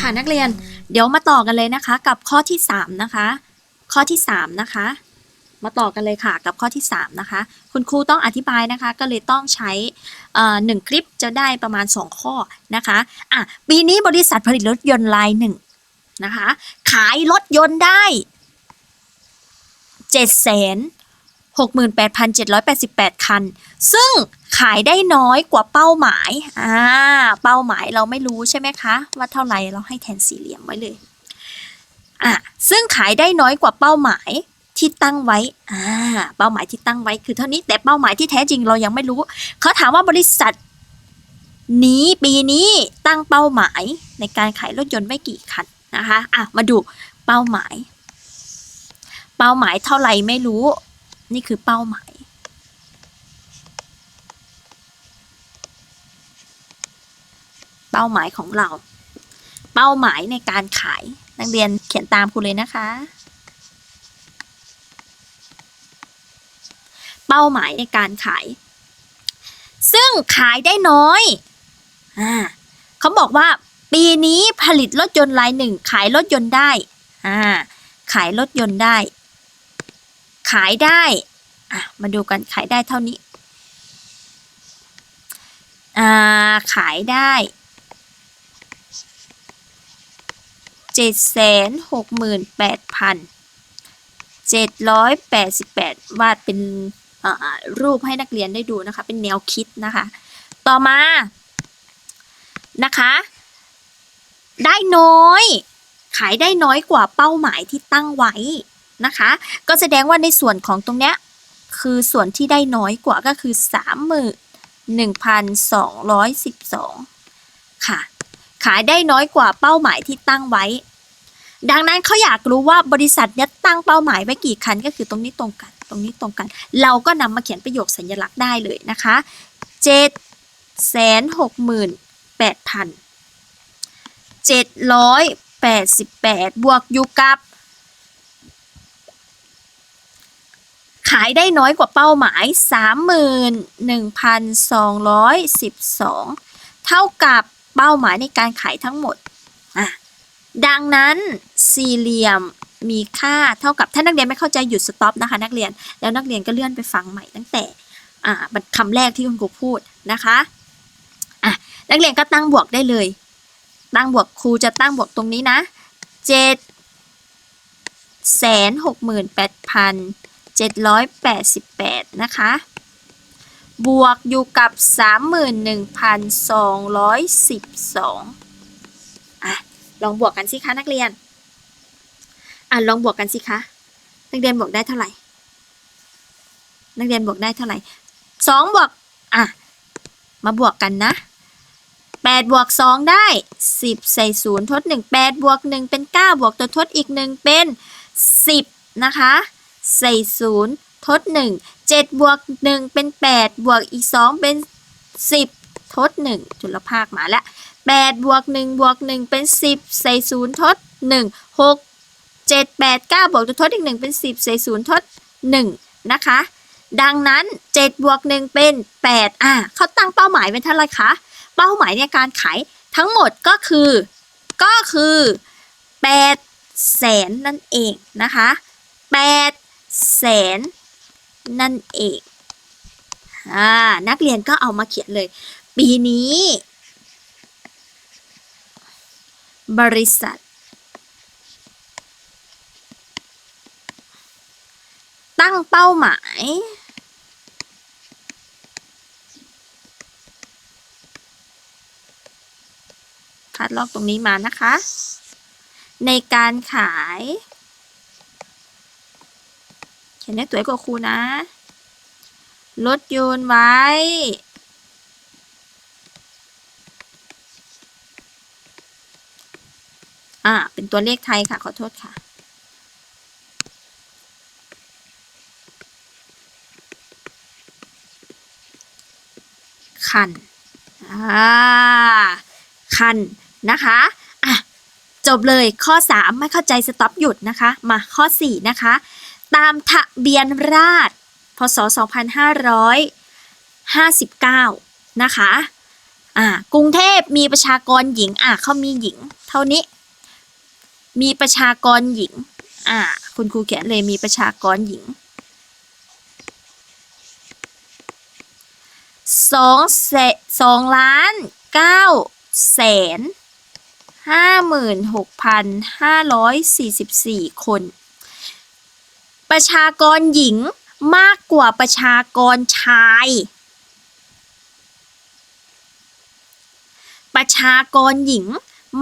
ค่ะนักเรียนเดี๋ยวมาต่อกันเลยนะคะ กับข้อที่สามนะคะ ข้อที่สามนะคะ มาต่อกันเลยค่ะกับข้อที่สามนะคะ คุณครูต้องอธิบายนะคะ ก็เลยต้องใช้อ่อหนึ่งคลิปจะได้ประมาณ 2 ข้อนะคะอะปีนี้บริษัทผลิตรถยนต์รายหนึ่งนะคะ ขายรถยนต์ได้เจ็ดแส นหกหมื่นแปดพันเจ็ดร้อยแปดสิบแปดคัน ซึ่งขายได้น้อยกว่าเป้าหมาย อ่า เป้าหมายเราไม่รู้ใช่ไหมคะ ว่าเท่าไหร่เราให้แทนสี่เหลี่ยมไว้เลย อะ ซึ่งขายได้น้อยกว่าเป้าหมายที่ตั้งไว้ อ่า เป้าหมายที่ตั้งไว้คือเท่านี้ แต่เป้าหมายที่แท้จริงเรายังไม่รู้ เขาถามว่าบริษัท นี้ปีนี้ตั้งเป้าหมายในการขายรถยนต์ไม่กี่คันนะคะ อะ มาดูเป้าหมาย เป้าหมายเท่าไหร่ไม่รู้ นี่คือเป้าหมาย เป้าหมายของเรา เป้าหมายในการขายนักเรียนเขียนตามครูเลยนะคะ เป้าหมายในการขาย ซึ่งขายได้น้อยอ่าเขาบอกว่าปีนี้ผลิตรถยนต์รายหนึ่งขายรถยนต์ได้อ่าขายรถยนต์ได้ ขายได้อะมาดูกันขายได้เท่านี้อ่าขายได้เจ็ดแสนหกหมื่นแปดพันเจ็ดร้อยแปดสิบแปดวาดเป็นรูปให้นักเรียนได้ดูนะคะ เป็นแนวคิดนะคะ ต่อมานะคะ ได้น้อย ขายได้น้อยกว่าเป้าหมายที่ตั้งไว้ นะคะ ก็แสดงว่าในส่วนของตรงเนี้ยคือส่วนที่ได้น้อยกว่าก็คือสามหมื่นหนึ่งพันสองร้อยสิบสองค่ะ ขายได้น้อยกว่าเป้าหมายที่ตั้งไว้ ดังนั้นเขาอยากรู้ว่าบริษัทเนี้ยตั้งเป้าหมายไว้กี่คันก็คือตรงนี้ตรงกัน ตรงนี้ตรงกัน เราก็นำมาเขียนประโยคสัญลักษณ์ได้เลยนะคะเจ็ดแสนหกหมื่นแปดพันเจ็ดร้อยแปดสิบแปดบวกอยู่กับ ขายได้น้อยกว่าเป้าหมาย 31,212 เท่ากับเป้าหมายในการขายทั้งหมด ดังนั้นสี่เหลี่ยมมีค่าเท่ากับถ้านักเรียนไม่เข้าใจหยุดสต็อปนะคะนักเรียนแล้วนักเรียนก็เลื่อนไปฟังใหม่ตั้งแต่คำแรกที่คุณครูพูดนะคะะนักเรียนก็ตั้งบวกได้เลย ตั้งบวกครูจะตั้งบวกตรงนี้นะเจ็ดแสนหกหมื่นแปดพัน 788 นะคะ บวกอยู่กับ 31,212 อะ ลองบวกกันสิคะนักเรียน อะ ลองบวกกันสิคะ นักเรียนบวกได้เท่าไหร่ นักเรียนบวกได้เท่าไหร่สองบวก อะ มาบวกกันนะแปดบวกสองได้สิบใส่ศูนย์ทดหนึ่งแปดบวกหนึ่งเป็นเก้าบวกตัวทดอีกหนึ่งเป็นสิบนะคะ ใส่ศูนย์ทดหนึ่งเจ็ดบวกหนึ่งเป็นแปดบวกอีกสองเป็นสิบทดหนึ่งจุลภาคมาแล้วแปดบวกหนึ่งบวกหนึ่งเป็นสิบใส่ศูนย์ทดหนึ่งหกเจ็ดแปดเก้าบวกตัวทดอีกหนึ่งเป็นสิบใส่ศูนย์ทดหนึ่งนะคะ ดังนั้นเจ็ดบวกหนึ่งเป็นแปดอะเขาตั้งเป้าหมายเป็นเท่าไรคะ เป้าหมายในการขายทั้งหมดก็คือก็คือแปดแสนนั่นเองนะคะแปด แสน นั่นเองอ่านักเรียนก็เอามาเขียนเลย ปีนี้ บริษัท ตั้งเป้าหมาย คัดลอกตรงนี้มานะคะ ในการขาย เขียนได้ตัวกว่าครูนะลดโยนไว้ อ่า เป็นตัวเลขไทยค่ะ ขอโทษค่ะคัน อ่า คัน นะคะ อะ จบเลยข้อ 3 ไม่เข้าใจสต็อปหยุดนะคะ มาข้อ 4 นะคะ ตามทะเบียนราษฎรพศ 2559 นะคะอ่ากรุงเทพมีประชากรหญิงอะเขามีหญิง เท่านี้ มีประชากรหญิงอ่าคุณครูเขียนเลยมีประชากรหญิงสองแสสองล้านเก้าแสนห้าหมื่นหกพันห้าร้อยสี่สิบสี่คน ประชากรหญิงมากกว่าประชากรชาย ประชากรหญิง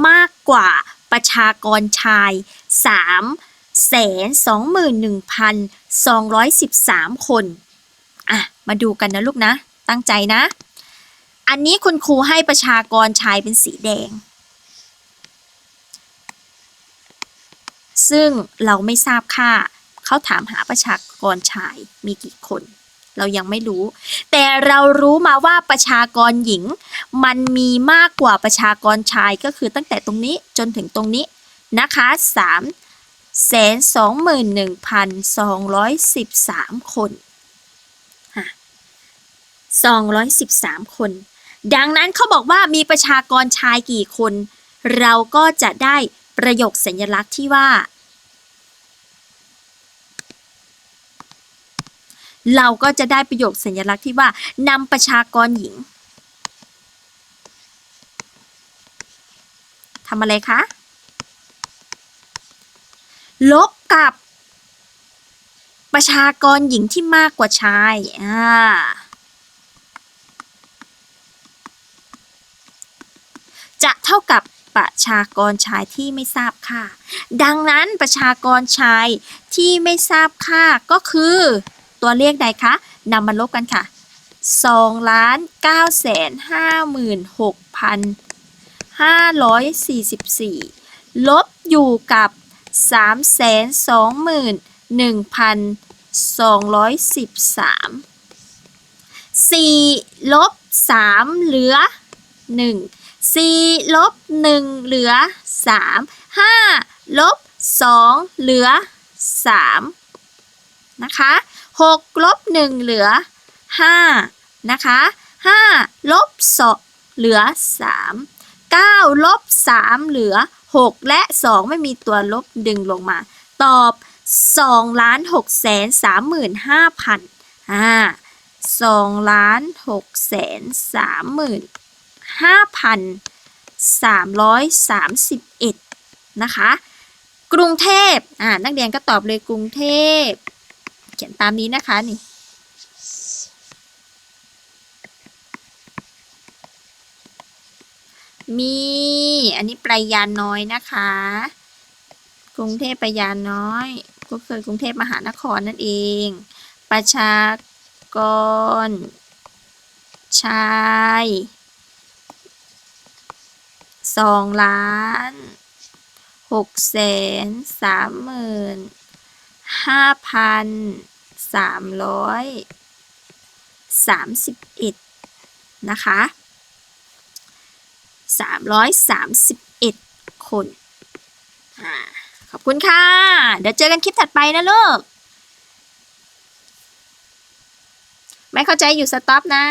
มากกว่าประชากรชายสามแสนสองหมื่นหนึ่งพันสองร้อยสิบสามคน อะ มาดูกันนะลูกนะ ตั้งใจนะ อันนี้คุณครูให้ประชากรชายเป็นสีแดง ซึ่งเราไม่ทราบค่า เขาถามหาประชากรชายมีกี่คน เรายังไม่รู้ แต่เรารู้มาว่าประชากรหญิง มันมีมากกว่าประชากรชายก็คือตั้งแต่ตรงนี้จนถึงตรงนี้นะคะสามแสนสองหมื่นหนึ่งพันสองร้อยสิบสามคนสองร้อยสิบสามคน ดังนั้นเขาบอกว่ามีประชากรชายกี่คน เราก็จะได้ประโยคสัญลักษณ์ที่ว่า เราก็จะได้ประโยคสัญลักษณ์ที่ว่านำประชากรหญิงทำอะไรคะ ลบกับประชากรหญิงที่มากกว่าชาย อ่า จะเท่ากับประชากรชายที่ไม่ทราบค่า ดังนั้นประชากรชายที่ไม่ทราบค่าก็คือ ตัวเลขใดคะนำมาลบกันค่ะ2ล้าน9แสน5หมื่น6พัน544 ลบอยู่กับ3แสน2หมื่น1พัน213 4ลบ3เหลือ 1 4ลบ1เหลือ 3 5ลบ2เหลือ 3 นะคะ6ลบ1เหลือ 5 นะคะ5ลบ2เหลือ 3 9ลบ3เหลือ 6 และ 2 ไม่มีตัวลบดึงลงมา ตอบ2ล้าน6แสน3หมื่น5พันอ่า2ล้าน6แสน3หมื่น5พัน331นะคะ กรุงเทพอ่านักเรียนก็ตอบเลยกรุงเทพ ขียนตามนี้นะคะนี่มี อันนี้ปลายยานน้อยนะคะ กรุงเทพปลายยานน้อย ก็คือกรุงเทพมหานครนั่นเอง ประชากร ชายสองล้านหกแสนสามหมื่นห้าพัน สามร้อยสามสิบเอ็ดนะคะสามร้อยสามสิบเอ็ดคนขอบคุณค่ะ เดี๋ยวเจอกันคลิปถัดไปนะลูก ไม่เข้าใจอยู่สต็อปนะ